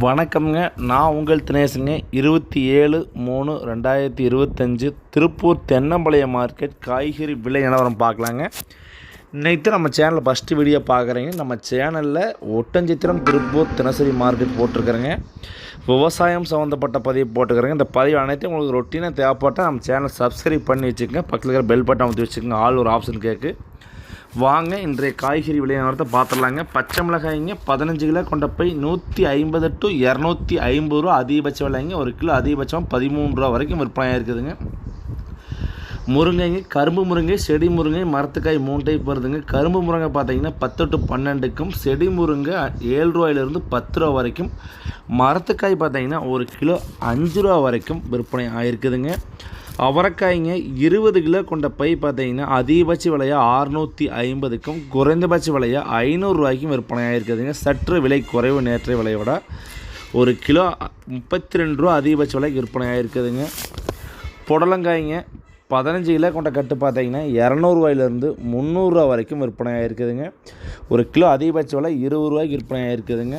வணக்கம்ங்க. நான் உங்கள் தினேசுங்க. இருபத்தி ஏழு மூணு ரெண்டாயிரத்தி இருபத்தஞ்சு திருப்பூர் தென்னம்பாளையம் மார்க்கெட் காய்கறி விலை நிலவரம் பார்க்கலாங்க. இன்னைக்கு நம்ம சேனலில் ஃபஸ்ட்டு வீடியோ பார்க்குறீங்க. நம்ம சேனலில் ஒட்டஞ்சித்திரம் திருப்பூர் தினசரி மார்க்கெட் போட்டிருக்கிறேங்க. விவசாயம் சம்மந்தப்பட்ட பதிவு போட்டுக்கிறேங்க இந்த பதிவு அனைத்தையும் உங்களுக்கு ரொட்டீனாக தேவைப்பட்டால் நம்ம சேனல் சப்ஸ்கிரைப் பண்ணி வச்சுக்கோங்க. பக்கத்தில் இருக்கிற பெல் பட்டன் அமைத்து வச்சுக்கோங்க. ஆல் ஒரு ஆப்ஷன் கேட்கு வாங்க இன்றைய காய்கறி விலை நேரத்தை பார்த்துடலாங்க. பச்சை மிளகாய்ங்க பதினஞ்சு கிலோ கொண்ட போய் நூற்றி ஐம்பது டு இரநூத்தி ஐம்பது ரூபா அதிகபட்ச விலைங்க. ஒரு கிலோ அதிகபட்சம் பதிமூணு ரூபா வரைக்கும் விற்பனையாக இருக்குதுங்க. முருங்கைங்க கரும்பு முருங்கை செடி முருங்கை மரத்துக்காய் மூணு டைப் வருதுங்க கரும்பு முருங்கை பார்த்தீங்கன்னா பத்து டு பன்னெண்டுக்கும் செடி முருங்கை ஏழு ரூபாயிலிருந்து பத்து ரூபா வரைக்கும். மரத்துக்காய் பார்த்தீங்கன்னா ஒரு கிலோ அஞ்சு ரூபா வரைக்கும் விற்பனை ஆயிருக்குதுங்க. அவரைக்காய்ங்க இருபது கிலோ கொண்ட பை பார்த்தீங்கன்னா அதிகபட்ச விலையாக அறுநூற்றி ஐம்பதுக்கும் குறைந்தபட்ச விலையாக ஐநூறுரூவாய்க்கும் விற்பனை ஆயிருக்குதுங்க. சற்று விலை குறைவு நேற்றைய விலையோட ஒரு கிலோ முப்பத்தி ரெண்டு ரூபா அதிகபட்ச விலைக்கு விற்பனை ஆகிருக்குதுங்க புடலங்காய்ங்க பதினஞ்சு கிலோ கொண்ட கட்டு பார்த்தீங்கன்னா இரநூறுவாயிலேருந்து முந்நூறுரூவா வரைக்கும் விற்பனை ஆகிருக்குதுங்க ஒரு கிலோ அதிகபட்ச விலை இருபது ரூபாய்க்கு விற்பனை ஆகிருக்குதுங்க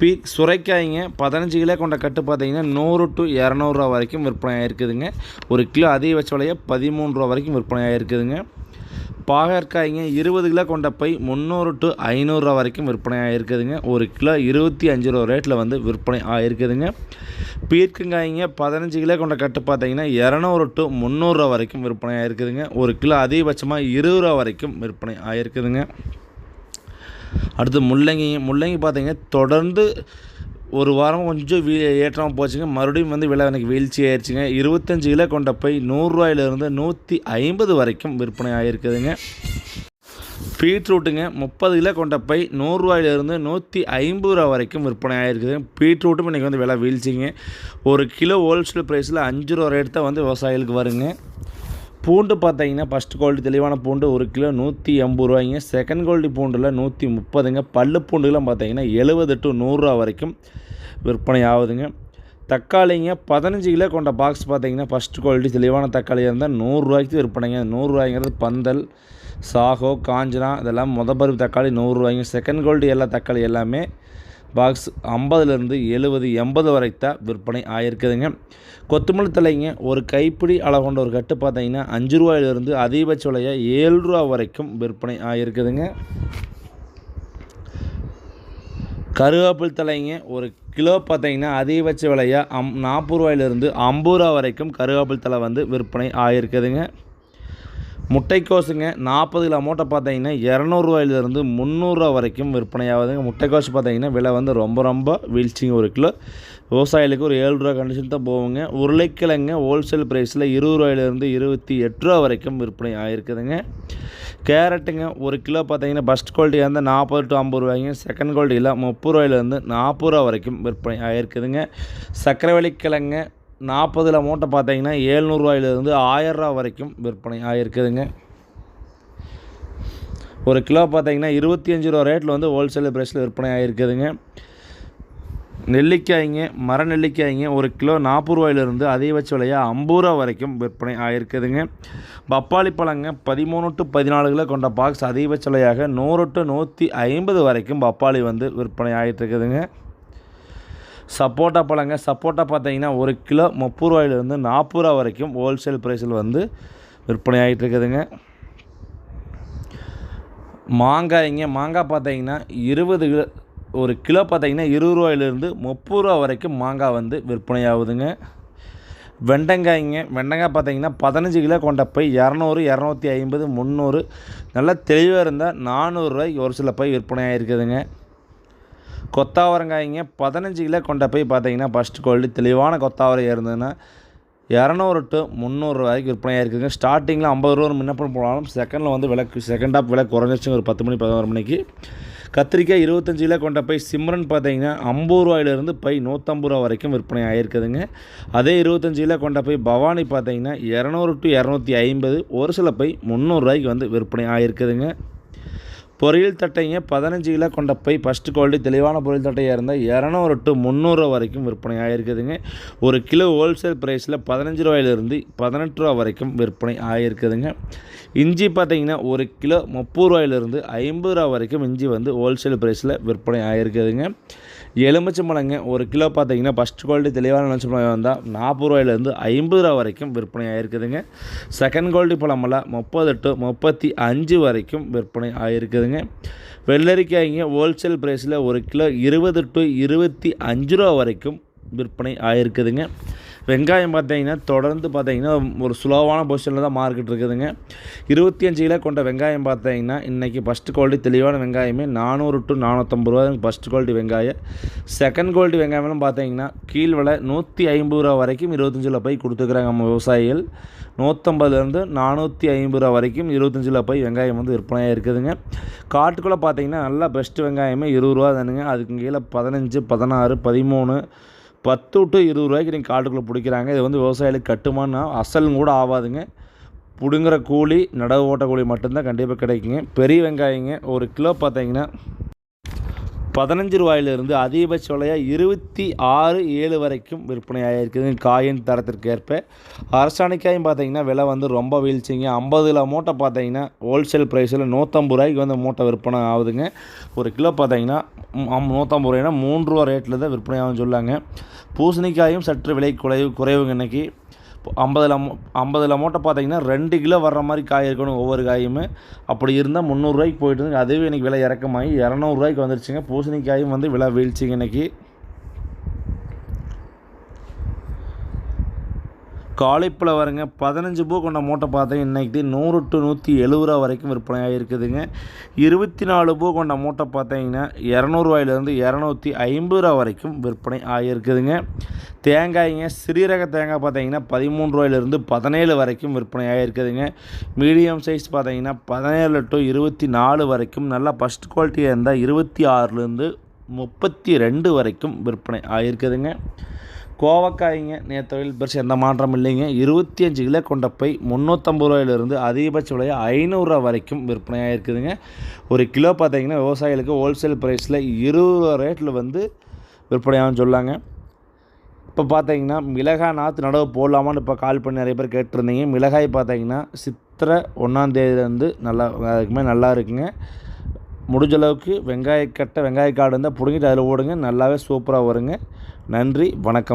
பீக் சுரைக்காய்ங்க பதினஞ்சு கிலோ கொண்ட கட்டு பார்த்தீங்கன்னா நூறு டு இரநூறுவா வரைக்கும் விற்பனை ஆகிருக்குதுங்க ஒரு கிலோ அதிகபட்ச விலையை பதிமூணு ரூபா வரைக்கும் விற்பனை ஆகிருக்குதுங்க பாகற்காய்ங்க இருபது கிலோ கொண்ட பை முந்நூறு டு ஐநூறுரூவா வரைக்கும் விற்பனை ஆகிருக்குதுங்க ஒரு கிலோ இருபத்தி அஞ்சு ரூபா ரேட்டில் வந்து விற்பனை ஆகிருக்குதுங்க பீர்க்கங்காய்ங்க பதினஞ்சு கிலோ கொண்ட கட்டு பார்த்தீங்கன்னா இரநூறு டு முந்நூறுரூவா வரைக்கும் விற்பனை ஆகிருக்குதுங்க ஒரு கிலோ அதிகபட்சமாக இருபது ரூபா வரைக்கும் விற்பனை ஆகிருக்குதுங்க அடுத்து முள்ளங்கி முள்ளங்கி பார்த்தீங்கன்னா தொடர்ந்து ஒரு வாரம் கொஞ்சம் வீ ஏற்றமாக போச்சுங்க. மறுபடியும் வந்து விலை எனக்கு வீழ்ச்சி ஆயிடுச்சுங்க இருபத்தஞ்சு கிலோ கொண்ட போய் நூறுரூவாயிலிருந்து நூற்றி ஐம்பது வரைக்கும் விற்பனை ஆகிருக்குதுங்க பீட்ரூட்டுங்க முப்பது கிலோ கொண்ட பை நூறுரூவாயிலிருந்து நூற்றி ஐம்பது ரூபா வரைக்கும் விற்பனை ஆகிருக்குது பீட்ரூட்டும் இன்றைக்கி வந்து விலை வீழ்ச்சிங்க. ஒரு கிலோ ஹோல்சேல் ப்ரைஸில் அஞ்சு ரூபா ரேட் தான் வந்து விவசாயிகளுக்கு வருங்க. பூண்டு பார்த்தீங்கன்னா ஃபஸ்ட் குவாலிட்டி தெளிவான பூண்டு ஒரு கிலோ நூற்றி எண்பது ரூபாய்ங்க. செகண்ட் குவாலிட்டி பூண்டில் நூற்றி முப்பதுங்க. பல்லு பூண்டுலாம் பார்த்தீங்கன்னா எழுபது டு நூறுரூவா வரைக்கும் விற்பனை ஆகுதுங்க. தக்காளிங்க பதினஞ்சு கிலோ கொண்ட பாக்ஸ் பார்த்தீங்கன்னா ஃபஸ்ட் குவாலிட்டி தெளிவான தக்காளியாக இருந்தால் நூறுரூவாய்க்கு விற்பனைங்க. நூறுரூவாய்ங்கிறது பந்தல் சாகோ காஞ்சனா இதெல்லாம் முத பருப்பு தக்காளி நூறுரூவாய்ங்க செகண்ட் குவாலிட்டி எல்லா தக்காளி எல்லாமே பாக்ஸ் ஐம்பதுலேருந்து எழுபது எண்பது வரைக்கும் தான் விற்பனை ஆகிருக்குதுங்க கொத்தமல்லி தலைங்க ஒரு கைப்பிடி அளவு கொண்ட ஒரு கட்டு பார்த்தீங்கன்னா அஞ்சு ரூபாயிலிருந்து அதிகபட்ச விலையாக ஏழு ரூபா வரைக்கும் விற்பனை ஆகிருக்குதுங்க கருவேப்பில் தலைங்க ஒரு கிலோ பார்த்தீங்கன்னா அதிகபட்ச விலையாக அம் நாற்பது ரூபாயிலிருந்து ஐம்பது ரூபா வரைக்கும் கருவேப்பில் தலை வந்து விற்பனை ஆகிருக்குதுங்க முட்டைக்கோஸுங்க நாற்பது கிலோ மூட்டை பார்த்தீங்கன்னா இரநூறுவாயிலிருந்து முந்நூறுரூவா வரைக்கும் விற்பனை ஆகுதுங்க முட்டைக்கோஸ் பார்த்தீங்கன்னா விலை வந்து ரொம்ப ரொம்ப வீழ்ச்சிங்க ஒரு கிலோ. விவசாயிகளுக்கு ஒரு ஏழு ரூபா கண்டிஷன் தான் போகுங்க. உருளைக்கிழங்க ஹோல்சேல் ப்ரைஸில் இருபது ரூபாயிலிருந்து இருபத்தி எட்டு ரூபா வரைக்கும் விற்பனை ஆகிருக்குதுங்க கேரட்டுங்க ஒரு கிலோ பார்த்தீங்கன்னா ஃபஸ்ட் குவாலிட்டியாக இருந்தால் நாற்பது டு ஐம்பது ரூபாய்ங்க. செகண்ட் குவாலிட்டியில் முப்பது ரூபாயிலேருந்து நாற்பது ரூபா வரைக்கும் விற்பனை ஆகிருக்குதுங்க சக்கரவள்ளி கிழங்க நாற்பதில் மூட்டை பார்த்தீங்கன்னா ஏழ்நூறுவாயிலிருந்து ஆயிரரூவா வரைக்கும் விற்பனை ஆகிருக்குதுங்க ஒரு கிலோ பார்த்தீங்கன்னா இருபத்தி அஞ்சு ரூபா ரேட்டில் வந்து ஹோல்சேல் ப்ரைஸில் விற்பனை ஆகிருக்குதுங்க நெல்லிக்காய்ங்க மர நெல்லிக்காய்ங்க ஒரு கிலோ நாற்பது ரூபாயிலிருந்து அதிகபட்ச விலையாக ஐம்பது ரூபா வரைக்கும் விற்பனை ஆகிருக்குதுங்க பப்பாளி பழங்க பதிமூணு டு பதினாலு கிலோ கொண்ட பாக்ஸ் அதிகபட்ச விலையாக நூறு டு நூற்றி ஐம்பது வரைக்கும் பப்பாளி வந்து விற்பனை ஆகிட்டு இருக்குதுங்க சப்போட்டா பழங்க. சப்போட்டா பார்த்தீங்கன்னா ஒரு கிலோ முப்பது ரூபாயிலிருந்து நாற்பது ரூபா வரைக்கும் ஹோல்சேல் ப்ரைஸில் வந்து விற்பனை ஆகிட்டு இருக்குதுங்க மாங்காய்ங்க. மாங்காய் பார்த்தீங்கன்னா இருபது கிலோ ஒரு கிலோ பார்த்தீங்கன்னா இருபது ரூபாயிலிருந்து முப்பது ரூபா வரைக்கும் மாங்காய் வந்து விற்பனை ஆகுதுங்க. வெண்டங்காய்ங்க. வெண்டங்காய் பார்த்தீங்கன்னா பதினஞ்சு கிலோ கொண்ட போய் இரநூறு இரநூத்தி ஐம்பது முந்நூறு. நல்லா தெளிவாக இருந்தால் நானூறுரூவாய்க்கு ஒரு சில போய் விற்பனை ஆகிருக்குதுங்க கொத்தாவரங்காய்ங்க பதினஞ்சு கிலோ கொண்ட போய் பார்த்தீங்கன்னா ஃபஸ்ட் குவாலிட்டி தெளிவான கொத்தாவரை இருந்ததுன்னா இரநூறு டு முந்நூறு வரைக்கும் விற்பனையாக இருக்குதுங்க ஸ்டார்டிங்கில் ஐம்பது ரூபா முன்னப்பம் போனாலும் செகண்டில் வந்து விலை செகண்ட் ஆஃப் விலை குறைஞ்சிச்சு ஒரு பத்து மணி பதினோரு மணிக்கு. கத்திரிக்காய் இருபத்தஞ்சு கிலோ கொண்ட பை சிம்ரன் பார்த்தீங்கன்னா ஐம்பது ரூபாயிலிருந்து பை நூற்றம்பது ரூபா வரைக்கும் விற்பனை ஆகிருக்குதுங்க அதே இருபத்தஞ்சு கிலோ கொண்ட பை பவானி பார்த்தீங்கன்னா இரநூறு டு இரநூத்தி ஐம்பது ஒரு சில பை முந்நூறுரூவாய்க்கு வந்து விற்பனை ஆகிருக்குதுங்க பொரியல் தட்டைங்க பதினஞ்சு கிலோ கொண்ட பை ஃபஸ்ட்டு குவாலிட்டி தெளிவான பொரியல் தட்டையாக இருந்தால் இரநூறு டு முந்நூறுரூவா வரைக்கும் விற்பனை ஆகிருக்குதுங்க ஒரு கிலோ ஹோல்சேல் ப்ரைஸில் பதினஞ்சு ரூபாயிலிருந்து பதினெட்டு ரூபா வரைக்கும் விற்பனை ஆகிருக்குதுங்க இஞ்சி பார்த்தீங்கன்னா ஒரு கிலோ முப்பது ரூபாயிலிருந்து ஐம்பது ரூபா வரைக்கும் இஞ்சி வந்து ஹோல்சேல் ப்ரைஸில் விற்பனை ஆகிருக்குதுங்க எலுமிச்சம்பழங்க ஒரு கிலோ பார்த்தீங்கன்னா ஃபஸ்ட் குவாலிட்டி தெளிவான எலுமிச்சம்பழம் வந்தால் நாற்பது ரூபாயிலேருந்து ஐம்பது ரூபா வரைக்கும் விற்பனை ஆகிருக்குதுங்க செகண்ட் குவாலிட்டி பழமெல்லாம் முப்பது டு முப்பத்தி அஞ்சு வரைக்கும் விற்பனை ஆகிருக்குதுங்க வெள்ளரிக்காய்ங்க ஹோல்சேல் ப்ரைஸில் ஒரு கிலோ இருபது டு இருபத்தி அஞ்சு ரூபா வரைக்கும் விற்பனை ஆகிருக்குதுங்க வெங்காயம் பார்த்தீங்கன்னா தொடர்ந்து பார்த்தீங்கன்னா ஒரு ஸ்லோவான பொசிஷனில் தான் மார்க்கெட் இருக்குதுங்க இருபத்தி அஞ்சு கிலோ கொண்ட வெங்காயம் பார்த்தீங்கன்னா இன்றைக்கி ஃபஸ்ட்டு குவாலிட்டி தெளிவான வெங்காயமே நானூறு டு நானூற்றம்பது ரூபா ஃபஸ்ட் குவாலிட்டி வெங்காயம். செகண்ட் குவாலிட்டி வெங்காயம்லாம் பார்த்தீங்கன்னா கீழ் விலை நூற்றி ஐம்பது ரூபா வரைக்கும் இருபத்தஞ்சில் போய் கொடுத்துக்கிறாங்க நம்ம விவசாயிகள். நூற்றம்பதுலேருந்து நானூற்றி ஐம்பது ரூபா வரைக்கும் இருபத்தஞ்சில் போய் வெங்காயம் வந்து விற்பனையாக இருக்குதுங்க. காட்டுக்குள்ளே பார்த்தீங்கன்னா நல்லா பெஸ்ட்டு வெங்காயமே இருபது ரூபா தானுங்க. அதுக்கு கீழே பதினஞ்சு பதினாறு பதிமூணு பத்து டு இருபது ரூபாய்க்கு நீங்கள் காட்டுக்குள்ளே பிடிக்கிறாங்க. இது வந்து விவசாயிகளுக்கு கட்டுமானம். அசலும் கூட ஆகாதுங்க. பிடுங்குற கூலி நடவு ஓட்ட கூலி மட்டும்தான் கண்டிப்பாக கிடைக்குங்க. பெரிய வெங்காயங்க ஒரு கிலோ பார்த்தீங்கன்னா பதினஞ்சு ரூபாயிலிருந்து அதிகபட்ச விலையாக இருபத்தி ஆறு ஏழு வரைக்கும் விற்பனை ஆகிருக்குது காயின் தரத்திற்கு ஏற்ப. அரசாணிக்காயும் பார்த்தீங்கன்னா விலை வந்து ரொம்ப வீழ்ச்சிங்க. ஐம்பது கிலோ மூட்டை பார்த்தீங்கன்னா ஹோல்சேல் ப்ரைஸில் நூற்றம்பது ரூபாய்க்கு வந்து மூட்டை விற்பனை ஆகுதுங்க. ஒரு கிலோ பார்த்தீங்கன்னா நூற்றம்பது ரூபாய்னா மூன்று ரூபா ரேட்டில் தான் விற்பனை ஆகும்னு சொல்லாங்க. பூசணிக்காயும் சற்று விலை குறைவு குறைவுங்க இன்றைக்கி ஐம்பதில் ஐம்பதில் மூட்டை பார்த்தீங்கன்னா ரெண்டு கிலோ வர்ற மாதிரி காய் இருக்கணும் ஒவ்வொரு காயுமே. அப்படி இருந்தால் முந்நூறுரூவாய்க்கு போயிட்டு அதுவே இன்றைக்கி விலை இறக்கமாகி இரநூறுவாய்க்கு வந்துருச்சுங்க. பூசணிக்காயும் வந்து விலை வீழ்ச்சிங்க இன்றைக்கி காலிஃப்ளவருங்க பதினஞ்சு பூ கொண்ட மூட்டை பார்த்தீங்க இன்றைக்கி நூறு டு நூற்றி எழுபது ரூபா வரைக்கும் விற்பனையாக இருக்குதுங்க. இருபத்தி நாலு பூ கொண்ட மூட்டை பார்த்தீங்கன்னா இரநூறுவாயிலேருந்து இரநூத்தி ஐம்பது ரூபா வரைக்கும் விற்பனை ஆகியிருக்குதுங்க தேங்காய்ங்க சிறீரக தேங்காய் பார்த்தீங்கன்னா பதிமூணு ரூபாயிலேருந்து பதினேழு வரைக்கும் விற்பனை ஆகிருக்குதுங்க மீடியம் சைஸ் பார்த்தீங்கன்னா பதினேழு டு இருபத்தி நாலு வரைக்கும் நல்லா ஃபஸ்ட் குவாலிட்டியாக இருந்தால் இருபத்தி ஆறுலேருந்து முப்பத்தி ரெண்டு வரைக்கும் விற்பனை ஆகியிருக்குதுங்க கோவக்காய்ங்க நேற்று பெருசு எந்த மாற்றம் இல்லைங்க. இருபத்தி அஞ்சு கிலோ கொண்ட பை முந்நூற்றம்பது ரூபாயிலிருந்து அதிகபட்ச விலையை ஐநூறுரூவா வரைக்கும் விற்பனையாக இருக்குதுங்க. ஒரு கிலோ பார்த்தீங்கன்னா விவசாயிகளுக்கு ஹோல்சேல் ப்ரைஸில் இருபது ரூபா ரேட்டில் வந்து விற்பனையாகும் சொல்லாங்க. இப்போ பார்த்தீங்கன்னா மிளகாய் நாற்று நடவு போடலாமான்னு இப்போ கால் பண்ணி நிறைய பேர் கேட்டிருந்தீங்க. மிளகாய் பார்த்தீங்கன்னா சித்திரை ஒன்றாந்தேதியிலேருந்து நல்லா அதுக்குமே நல்லா இருக்குங்க. முடிஞ்ச அளவுக்கு வெங்காயக்கட்டை வெங்காயக்காடு இருந்தால் பிடுங்கிட்டு அதில் ஓடுங்க. நல்லாவே சூப்பராக வருங்க. நன்றி வணக்கம்.